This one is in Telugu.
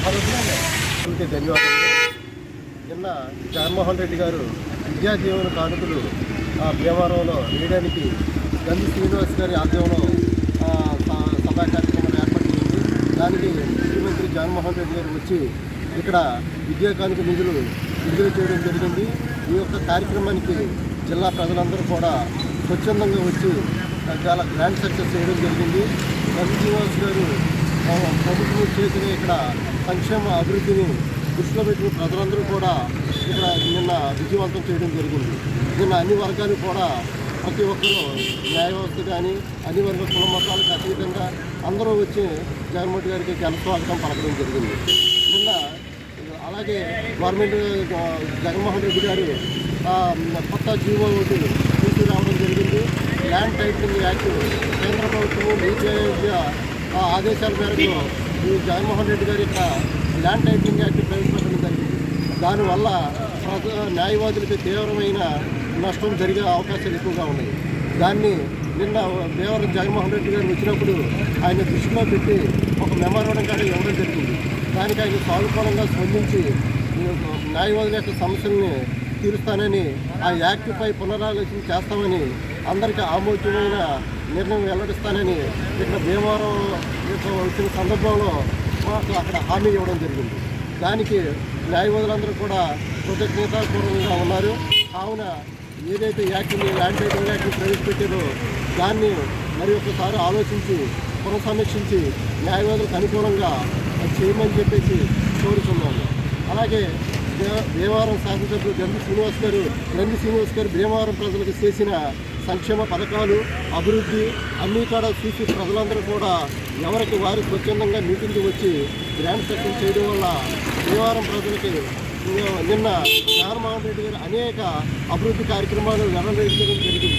అందరికీ ధన్యవాదాలు నిన్న జగన్మోహన్ రెడ్డి గారు విద్యాజీవన కానుకలు ఆ, భీమవరంలో వేయడానికి గంధి శ్రీనివాస్ గారి ఆధ్వర్యంలో సభా కార్యక్రమం ఏర్పాటు చేసి దానికి ముఖ్యమంత్రి జగన్మోహన్ రెడ్డి గారు వచ్చి ఇక్కడ విద్యా కానుక నిధులు విడుదల చేయడం జరిగింది. ఈ యొక్క కార్యక్రమానికి జిల్లా ప్రజలందరూ కూడా స్వచ్ఛందంగా వచ్చి చాలా గ్రాండ్ సక్సెస్ చేయడం జరిగింది. గంధి శ్రీనివాస్ గారు ప్రభుత్వం చేసిన ఇక్కడ సంక్షేమ అభివృద్ధిని దృష్టిలో పెట్టుకుని ప్రజలందరూ కూడా ఇక్కడ నిన్న విజయవంతం చేయడం జరిగింది. నిన్న అన్ని వర్గాలు కూడా ప్రతి ఒక్కరూ న్యాయ వ్యవస్థ కానీ అన్ని వర్గ కుల మతాలకు అతీతంగా అందరూ వచ్చి జగన్మోహన్ గారికి జనస్వాగతం పలకడం జరిగింది. నిన్న అలాగే గవర్నమెంట్ జగన్మోహన్ రెడ్డి గారు కొత్త జీవో ఒకటి తీసుకురావడం జరిగింది. ల్యాండ్ టైటిలింగ్ యాక్ట్ కేంద్ర ప్రభుత్వం నీతి ఆ ఆదేశాల మేరకు ఈ జగన్మోహన్ రెడ్డి గారి యొక్క ల్యాండ్ టైటిలింగ్ యాక్ట్ ప్రవేశపెట్టడం జరిగింది. దానివల్ల న్యాయవాదులకి తీవ్రమైన నష్టం జరిగే అవకాశాలు ఎక్కువగా ఉన్నాయి. దాన్ని నిన్న దేవరం జగన్మోహన్ రెడ్డి గారు వచ్చినప్పుడు ఆయన దృష్టిలో పెట్టి ఒక మెమోరాండం కూడా ఇవ్వడం జరిగింది. దానికి ఆయన సానుకూలంగా స్పందించి న్యాయవాదుల యొక్క సమస్యల్ని తీరుస్తానని ఆ యాక్ట్పై పునరాలోచన చేస్తామని అందరికీ ఆమోదమైన నిర్ణయం వెల్లడిస్తానని ఇక్కడ భీమవరం వచ్చిన సందర్భంలో మాకు అక్కడ హామీ ఇవ్వడం జరిగింది. దానికి న్యాయవాదులందరూ కూడా కృతజ్ఞతాపూర్వకంగా ఉన్నారు. కావున ఏదైతే యాక్ట్ని ల్యాండ్ టైటింగ్ యాక్ట్ని ప్రవేశపెట్టారో దాన్ని మరి ఒకసారి ఆలోచించి పునఃసమీక్షించి న్యాయవాదులకు అనుకూలంగా అది చేయమని చెప్పేసి కోరుతున్నాము అలాగే భీమవరం శాసనసభ్యులు గండి శ్రీనివాస్ గారు గండి శ్రీనివాస్ గారు భీమవరం ప్రజలకు చేసిన సంక్షేమ పథకాలు అభివృద్ధి అన్నీ కూడా చూసి ప్రజలందరూ కూడా ఎవరికి వారి స్వచ్ఛందంగా మీటింగ్కి వచ్చి గ్రాండ్ సెక్షన్ చేయడం వల్ల భీమవరం ప్రజలకి నిన్న జగన్మోహన్ రెడ్డి గారు అనేక అభివృద్ధి కార్యక్రమాలు నెరవేర్చడం జరిగింది.